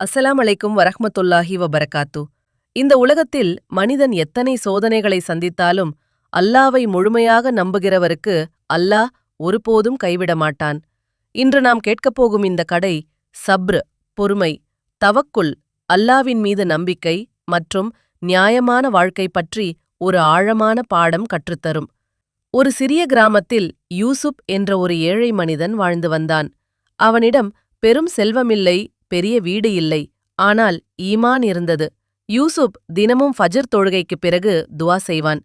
அஸ்ஸலாம் அலைக்கும் வரஹ்மத்துல்லாஹி வபரகாத்து. இந்த உலகத்தில் மனிதன் எத்தனை சோதனைகளை சந்தித்தாலும் அல்லாவை முழுமையாக நம்புகிறவருக்கு அல்லாஹ் ஒருபோதும் கைவிட மாட்டான். இன்று நாம் கேட்கப் போகும் இந்த கடை சப்ர் பொறுமை தவக்குல் அல்லாவின் மீது நம்பிக்கை மற்றும் நியாயமான வாழ்க்கை பற்றி ஒரு ஆழமான பாடம் கற்றுத்தரும். ஒரு சிறிய கிராமத்தில் யூசுப் என்ற ஒரு ஏழை மனிதன் வாழ்ந்து வந்தான். அவனிடம் பெரும் செல்வமில்லை பெரிய வீடு இல்லை. ஆனால் ஈமான் இருந்தது. யூசுப் தினமும் ஃபஜர் தொழுகைக்குப் பிறகு துவா செய்வான்.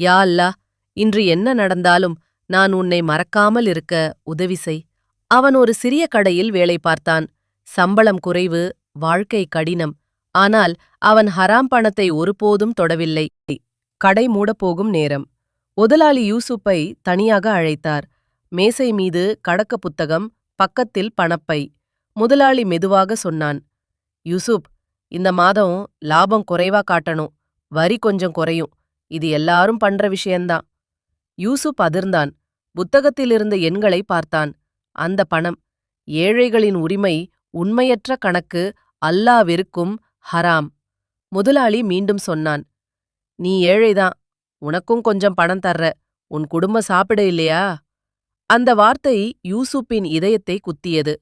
யா அல்லா இன்று என்ன நடந்தாலும் நான் உன்னை மறக்காமல் இருக்க உதவி செய். அவன் ஒரு சிறிய கடையில் வேலை பார்த்தான். சம்பளம் குறைவு வாழ்க்கை கடினம். ஆனால் அவன் ஹராம் பணத்தை ஒருபோதும் தொடவில்லை. கடை மூடப்போகும் நேரம். முதலாளி யூசுப்பை தனியாக அழைத்தார். மேசை மீது கடக்க புத்தகம் பக்கத்தில் பணப்பை. முதலாளி மெதுவாக சொன்னான் யூசுப் இந்த மாதம் லாபம் குறைவா காட்டணும். வரி கொஞ்சம் குறையும். இது எல்லாரும் பண்ற விஷயம்தான் யூசுப் அதிர்ந்தான். புத்தகத்திலிருந்த எண்களை பார்த்தான். அந்த பணம் ஏழைகளின் உரிமை உண்மையற்ற கணக்கு அல்லாவிற்கும் ஹராம். முதலாளி மீண்டும் சொன்னான் நீ ஏழைதான். உனக்கும் கொஞ்சம் பணம் தர்ற. உன் குடும்பம் சாப்பிட இல்லையா? அந்த வார்த்தை யூசுப்பின் இதயத்தை குத்தியது.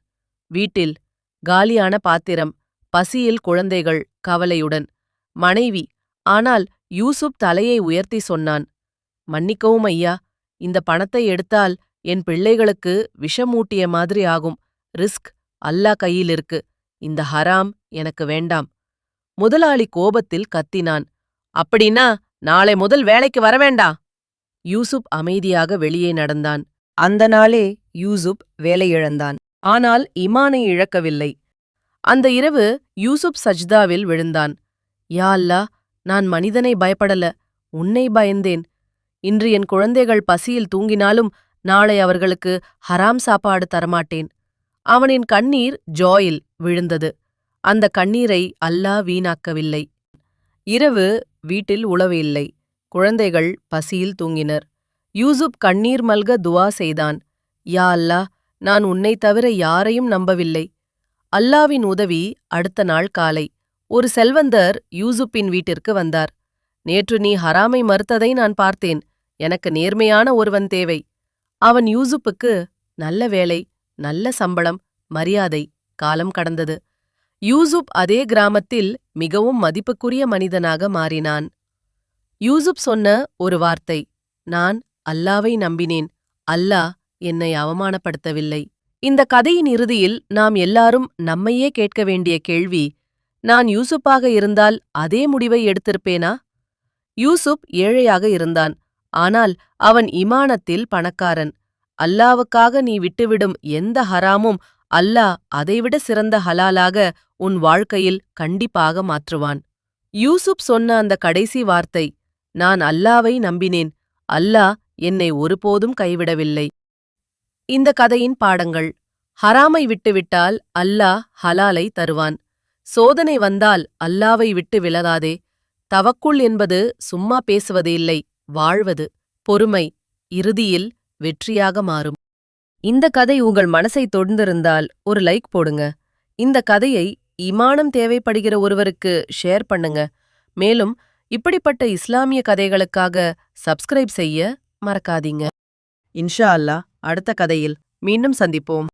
வீட்டில் காலியான பாத்திரம் பசியில் குழந்தைகள் கவலையுடன். மனைவி ஆனால் யூசுப் தலையை உயர்த்தி சொன்னான். மன்னிக்கவும் ஐயா இந்த பணத்தை எடுத்தால் என் பிள்ளைகளுக்கு விஷமூட்டிய மாதிரி ஆகும். ரிஸ்க் அல்லா கையில் இருக்கு. இந்த ஹராம் எனக்கு வேண்டாம். முதலாளி கோபத்தில் கத்தினான். அப்படின்னா நாளை முதல் வேலைக்கு வரவேண்டா யூசுப் அமைதியாக வெளியே நடந்தான். அந்த நாளே யூசுப் வேலை இழந்தான் ஆனால் இமானை இழக்கவில்லை. அந்த இரவு யூசுப் சஜ்தாவில் விழுந்தான். யா அல்லாஹ் நான் மனிதனை பயப்படல உன்னை பயந்தேன். இன்று என் குழந்தைகள் பசியில் தூங்கினாலும் நாளை அவர்களுக்கு ஹராம் சாப்பாடு தரமாட்டேன். அவனின் கண்ணீர் ஜாயில் விழுந்தது. அந்த கண்ணீரை அல்லாஹ் வீணாக்கவில்லை. இரவு வீட்டில் உளவு இல்லை. குழந்தைகள் பசியில் தூங்கினர். யூசுப் கண்ணீர் மல்க துவா செய்தான். யா அல்லாஹ் நான் உன்னை தவிர யாரையும் நம்பவில்லை. அல்லாவின் உதவி அடுத்த நாள் காலை. ஒரு செல்வந்தர் யூசுப்பின் வீட்டிற்கு வந்தார். நேற்று நீ ஹராமை மறுத்ததை நான் பார்த்தேன். எனக்கு நேர்மையான ஒருவன் தேவை. அவன் யூசுப்புக்கு நல்ல வேலை நல்ல சம்பளம் மரியாதை காலம் கடந்தது. யூசுப் அதே கிராமத்தில் மிகவும் மதிப்புக்குரிய மனிதனாக மாறினான். யூசுப் சொன்ன ஒரு வார்த்தை நான் அல்லாவை நம்பினேன். அல்லாஹ் என்னை அவமானப்படுத்தவில்லை. இந்த கதையின் இறுதியில் நாம் எல்லாரும் நம்மையே கேட்க வேண்டிய கேள்வி நான் யூசுப்பாக இருந்தால் அதே முடிவை எடுத்திருப்பேனா? யூசுப் ஏழையாக இருந்தான். ஆனால் அவன் இமானத்தில் பணக்காரன். அல்லாவுக்காக நீ விட்டுவிடும் எந்த ஹராமும் அல்லாஹ் அதைவிட சிறந்த ஹலாலாக உன் வாழ்க்கையில் கண்டிப்பாக மாற்றுவான். யூசுப் சொன்ன அந்த கடைசி வார்த்தை நான் அல்லாவை நம்பினேன். அல்லாஹ் என்னை ஒருபோதும் கைவிடவில்லை. இந்த கதையின் பாடங்கள் ஹராமை விட்டுவிட்டால் அல்லாஹ் ஹலாலை தருவான். சோதனை வந்தால் அல்லாவை விட்டு விலகாதே. தவக்குள் என்பது சும்மா பேசுவது இல்லை வாழ்வது. பொறுமை இறுதியில் வெற்றியாக மாறும். இந்த கதை உங்கள் மனசை தொடர்ந்திருந்தால் ஒரு லைக் போடுங்க. இந்த கதையை இமானம் தேவைப்படுகிற ஒருவருக்கு ஷேர் பண்ணுங்க. மேலும் இப்படிப்பட்ட இஸ்லாமிய கதைகளுக்காக சப்ஸ்கிரைப் செய்ய மறக்காதீங்க. இன்ஷா அல்லாஹ் அடுத்த கதையில் மீண்டும் சந்திப்போம்.